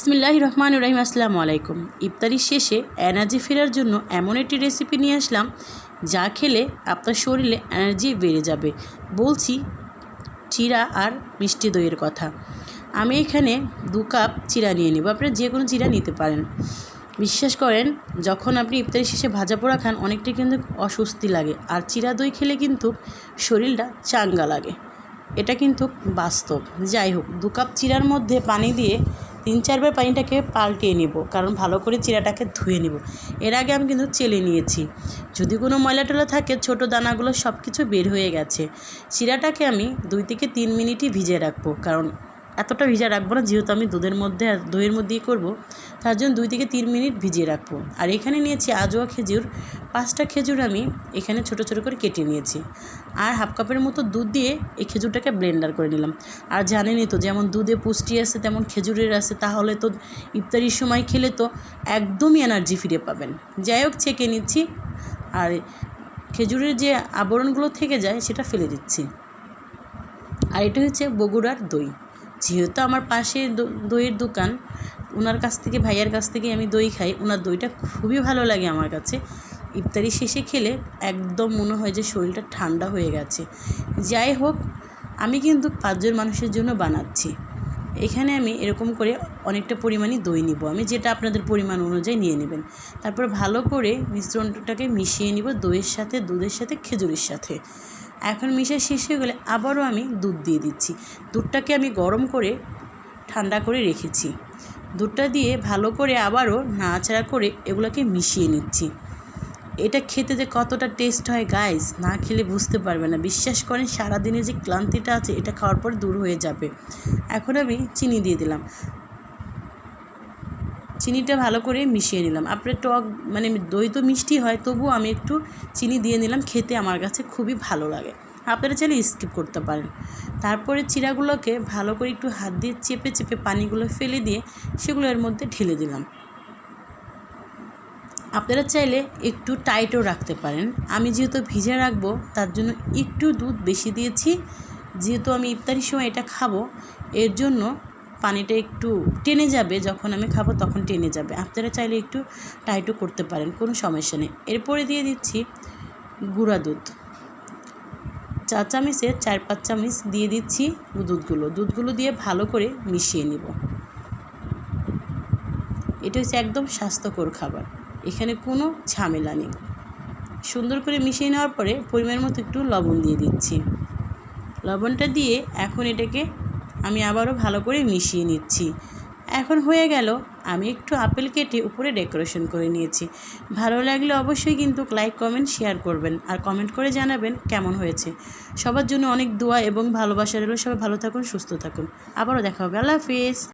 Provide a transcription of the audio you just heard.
বিসমিল্লাহ রহমান রহিম, আসসালামু আলাইকুম। ইফতারির শেষে এনার্জি ফেরার জন্য এমন একটি রেসিপি নিয়ে আসলাম, যা খেলে আপনার শরীরে এনার্জি বেড়ে যাবে। বলছি, চিরা আর মিষ্টি দইয়ের কথা। আমি এখানে দু কাপ চিরা নিয়ে নেব, আপনারা যে কোনো চিরা নিতে পারেন। বিশ্বাস করেন, যখন আপনি ইফতারি শেষে ভাজা পোড়া খান অনেকটা কিন্তু অস্বস্তি লাগে, আর চিরা দই খেলে কিন্তু শরীরটা চাঙ্গা লাগে। এটা কিন্তু বাস্তব। যাই হোক, দু কাপ চিরার মধ্যে পানি দিয়ে তিন চারবার পানিটাকে পাল্টিয়ে নেব, কারণ ভালো করে চিরাটাকে ধুয়ে নেব। এর আগে আমি কিন্তু চেলে নিয়েছি। যদি কোনো ময়লা টলা থাকে, ছোটো দানাগুলো সব কিছু বের হয়ে গেছে। চিরাটাকে আমি দুই থেকে তিন মিনিটই ভিজে রাখব, কারণ এতটা ভিজা রাখব না, যেহেতু আমি দুধের মধ্যে দইয়ের মধ্যেই করব, তার জন্য দুই থেকে তিন মিনিট ভিজিয়ে রাখব। আর এখানে নিয়েছি আজোয়া খেজুর, পাঁচটা খেজুর আমি এখানে ছোট ছোট করে কেটে নিয়েছি। আর হাফ কাপের মতো দুধ দিয়ে এই খেজুরটাকে ব্লেন্ডার করে নিলাম। আর জানেনই তো, যেমন দুধে পুষ্টি আছে, তেমন খেজুরের আছে, তাহলে তো ইফতারির সময় খেলে তো একদমই এনার্জি ফিরে পাবেন। যাই হোক, ছেঁকে নিচ্ছি। আর খেজুরের যে আবরণগুলো থেকে যায়, সেটা ফেলে দিচ্ছি। আর এটা হচ্ছে বগুড়ার দই। যেহেতু আমার পাশে দইয়ের দোকান ওনার কাছ থেকে, ভাইয়ার কাছ থেকে আমি দই খাই ওনার দইটা খুবই ভালো লাগে আমার কাছে। ইফতারি শেষে খেলে একদম মনে হয় যে শরীরটা ঠান্ডা হয়ে গেছে। যাই হোক, আমি কিন্তু পাঁচজন মানুষের জন্য বানাচ্ছি। এখানে আমি এরকম করে অনেকটা পরিমাণই দই নিব। আমি যেটা আপনাদের পরিমাণ অনুযায়ী নিয়ে নেবেন। তারপর ভালো করে মিশ্রণটাকে মিশিয়ে নিব দইয়ের সাথে, দুধের সাথে, খেজুরের সাথে। এখন মিশে শেষ হয়ে গেলে আবারও আমি দুধ দিয়ে দিচ্ছি। দুধটাকে আমি গরম করে ঠান্ডা করে রেখেছি। দুধটা দিয়ে ভালো করে আবারও নাড়াচাড়া করে এগুলোকে মিশিয়ে নিচ্ছি। এটা খেতে যে কতটা টেস্ট হয় গাইস না খেলে বুঝতে পারবে না। বিশ্বাস করেন, সারাদিনে যে ক্লান্তিটা আছে, এটা খাওয়ার পর দূর হয়ে যাবে। এখন আমি চিনি দিয়ে দিলাম। চিনিটা ভালো করে মিশিয়ে নিলাম। আপনার টক মানে দই তো মিষ্টি হয়, তবুও আমি একটু চিনি দিয়ে নিলাম, খেতে আমার কাছে খুবই ভালো লাগে। আপনারা চাইলে স্কিপ করতে পারেন। তারপরে চিরাগুলোকে ভালো করে একটু হাত দিয়ে চেপে চেপে পানিগুলো ফেলে দিয়ে সেগুলো এর মধ্যে ঢেলে দিলাম। আপনারা চাইলে একটু টাইটও রাখতে পারেন। আমি যেহেতু ভিজে রাখব, তার জন্য একটু দুধ বেশি দিয়েছি। যেহেতু আমি ইফতারির সময় এটা খাব, এর জন্য পানিটা একটু টেনে যাবে, যখন আমি খাব তখন টেনে যাবে। আপনারা চাইলে একটু টাইটও করতে পারেন, কোনো সমস্যা নেই। এরপরে দিয়ে দিচ্ছি গুঁড়া দুধ। চা চামচে চার পাঁচ চামচ দিয়ে দিচ্ছি দুধগুলো। দুধগুলো দিয়ে ভালো করে মিশিয়ে নিব। এটা হচ্ছে একদম স্বাস্থ্যকর খাবার, এখানে কোনো ঝামেলা নেই। সুন্দর করে মিশিয়ে নেওয়ার পরে পরিমাণ মতো একটু লবণ দিয়ে দিচ্ছি। লবণটা দিয়ে এখন এটাকে আমি আবারও ভালো করে মিশিয়ে নিচ্ছি। এখন হয়ে গেল, আমি একটু আপেল কেটে উপরে ডেকোরেশন করে নিয়েছি। ভালো লাগলে অবশ্যই কিন্তু লাইক, কমেন্ট, শেয়ার করবেন আর কমেন্ট করে জানাবেন কেমন হয়েছে। সবার জন্য অনেক দোয়া এবং ভালোবাসা রইল। সবাই ভালো থাকুন, সুস্থ থাকুন। আবারও দেখা হবে। আল্লাহ হাফিজ।